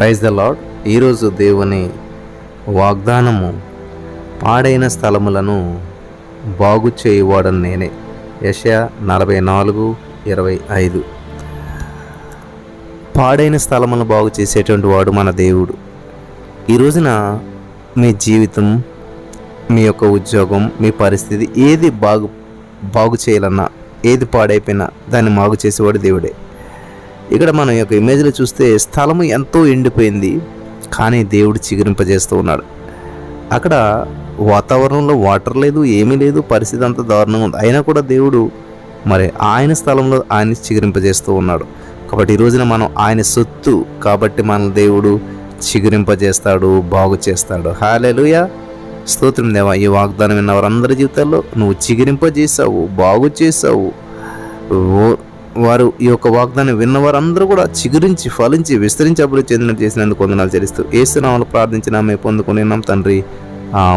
Praise the lord ఈరోజు దేవుని వాగ్దానము పాడైన స్థలములను బాగు చేయువాడని నేనే. యశ నలభై నాలుగు ఇరవై ఐదు పాడైన స్థలములను బాగు చేసేటువంటి వాడు మన దేవుడు. ఈ రోజున మీ జీవితం మీ యొక్క ఉద్యోగం మీ పరిస్థితి ఏది బాగు బాగు చేయాలన్నా ఏది పాడైపోయినా దాన్ని బాగు చేసేవాడు దేవుడే. ఇక్కడ మనం యొక్క ఇమేజ్లో చూస్తే స్థలము ఎంతో ఎండిపోయింది. కానీ దేవుడు చిగురింపజేస్తూ ఉన్నాడు. అక్కడ వాతావరణంలో వాటర్ లేదు ఏమీ లేదు పరిస్థితి అంత దారుణంగా ఉంది. అయినా కూడా దేవుడు మరి ఆయన స్థలంలో ఆయన చిగురింపజేస్తూ ఉన్నాడు. కాబట్టి ఈ రోజున మనం ఆయన సొత్తు కాబట్టి మన దేవుడు చిగురింపజేస్తాడు బాగు చేస్తాడు. హాలెలుయ స్తోత్రం దేవా ఈ వాగ్దానం విన్న వారందరి జీవితాల్లో నువ్వు చిగురింపజేసావు బాగు చేసావు ఓ- వారు ఈ యొక్క వాగ్దానం విన్న వారందరూ కూడా చిగురించి ఫలించి విస్తరించి అభివృద్ధి చెందినట్టు చేసినందుకు వందనాలు చెల్లిస్తూ ఏసునామలు ప్రార్థించిన మేము పొందుకుని తండ్రి. ఆ